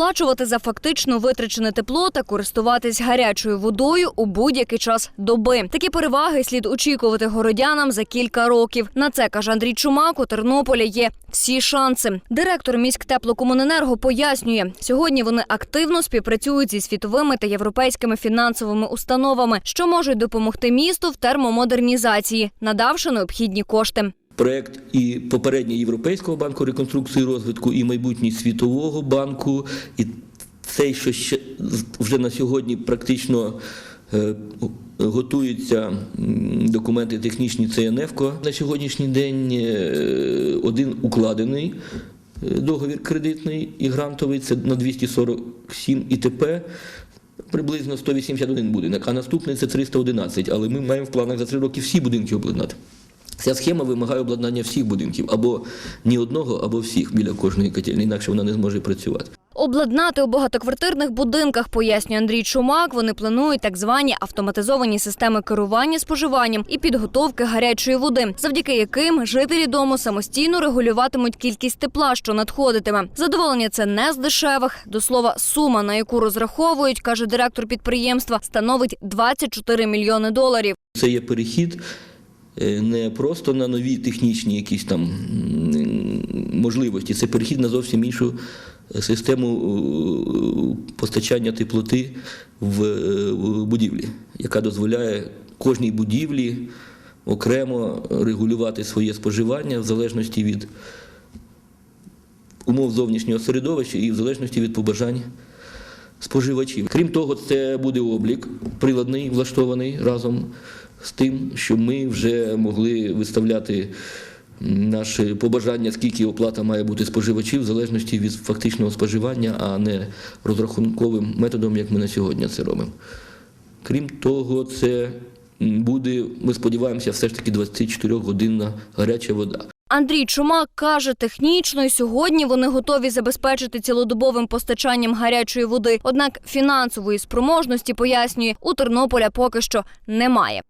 сплачувати за фактично витрачене тепло та користуватись гарячою водою у будь-який час доби. Такі переваги слід очікувати городянам за кілька років. На це каже Андрій Чумак. У Тернополі є всі шанси. Директор міськтеплокомуненерго пояснює, сьогодні вони активно співпрацюють зі світовими та європейськими фінансовими установами, що можуть допомогти місту в термомодернізації, надавши необхідні кошти. Проект і попередній Європейського банку реконструкції і розвитку, і майбутній Світового банку, і цей, що ще вже на сьогодні практично е, готуються документи технічні ЦНФКО. На сьогоднішній день е, один укладений е, договір кредитний і грантовий, це на 247 ІТП. Приблизно 181 будинок, а наступний це 311. Але ми маємо в планах за три роки всі будинки обладнати. Ця схема вимагає обладнання всіх будинків або ні одного, або всіх біля кожної котельні, інакше вона не зможе працювати. Обладнати у багатоквартирних будинках, пояснює Андрій Чумак. Вони планують так звані автоматизовані системи керування споживанням і підготовки гарячої води, завдяки яким жителі дому самостійно регулюватимуть кількість тепла, що надходитиме. Задоволення це не з дешевих. До слова, сума, на яку розраховують, каже директор підприємства, становить 24 мільйони доларів. Це є перехід не просто на нові технічні якісь там можливості, це перехід на зовсім іншу систему е, постачання теплоти е, в будівлі, яка дозволяє кожній будівлі окремо регулювати своє споживання в залежності від умов зовнішнього середовища і в залежності від побажань споживачів. Крім того, це буде облік приладний, влаштований разом з тим, щоб ми вже могли виставляти наше побажання, скільки оплата має бути споживачів, в залежності від фактичного споживання, а не розрахунковим методом, як ми на сьогодні це робимо. Крім того, це буде, ми сподіваємося, все ж таки 24-годинна гаряча вода. Андрій Чумак каже, технічно і сьогодні вони готові забезпечити цілодобовим постачанням гарячої води. Однак фінансової спроможності пояснює, у Тернополя поки що немає.